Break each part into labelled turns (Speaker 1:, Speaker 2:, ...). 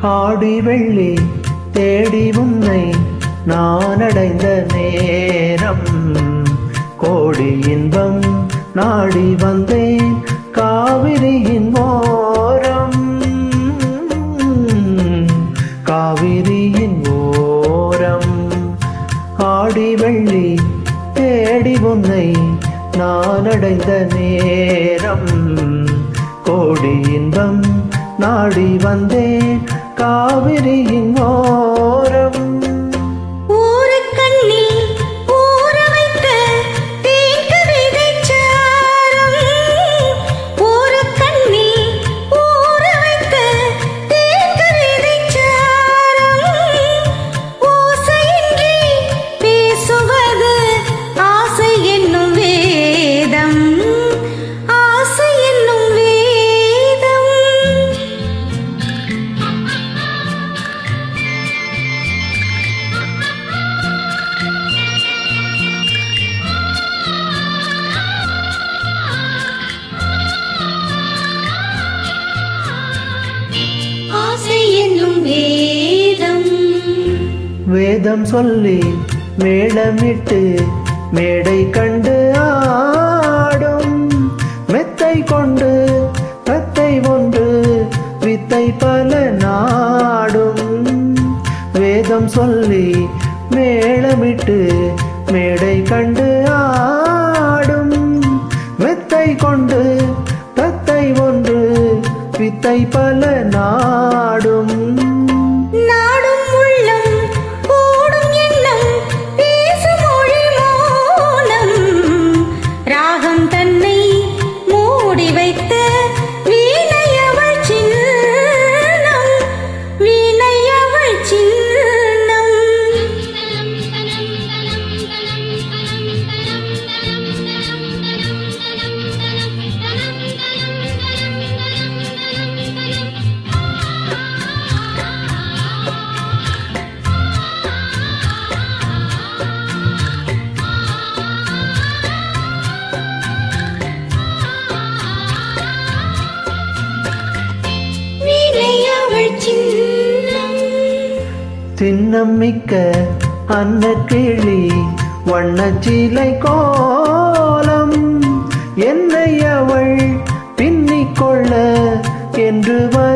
Speaker 1: ஆடி வெள்ளி தேடி உன்னை நான் அடைந்த நேரம். கோடி இன்பம் நாடி வந்தேன் காவிரியின் ஓரம். காவிரியின் ஓரம். ஆடி வெள்ளி தேடி உன்னை நான் அடைந்த நேரம். கோடி இன்பம் நாடி வந்தேன் காவிரியின்
Speaker 2: வேதம்
Speaker 1: சொல்லி மேளமிட்டு மேடை கண்டு ஆடும். மெத்தை கொண்டு தத்தை ஒன்று வித்தை பல நாடும். வேதம் சொல்லி மேளமிட்டு மேடை கண்டு ஆடும். மெத்தை கொண்டு தத்தை ஒன்று வித்தை
Speaker 2: அவள்
Speaker 1: அன்ன கிளி வண்ணச்சிலை கோலம். என்னை அவள் பின்னிக்கொள்ள என்று வரும்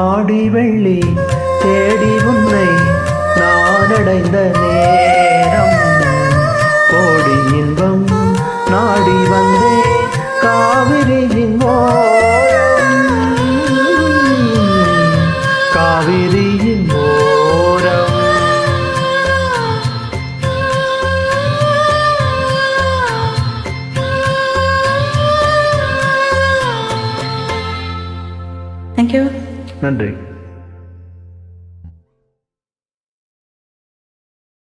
Speaker 1: ஆடி வெள்ளி தேடி உன்னை நான் அடைந்த நேரம். கோடி இன்பம் நாடி வந்தே காவிரியின் ஓரம். காவிரியின் ஓரம்.
Speaker 2: Thank you.
Speaker 1: நன்றி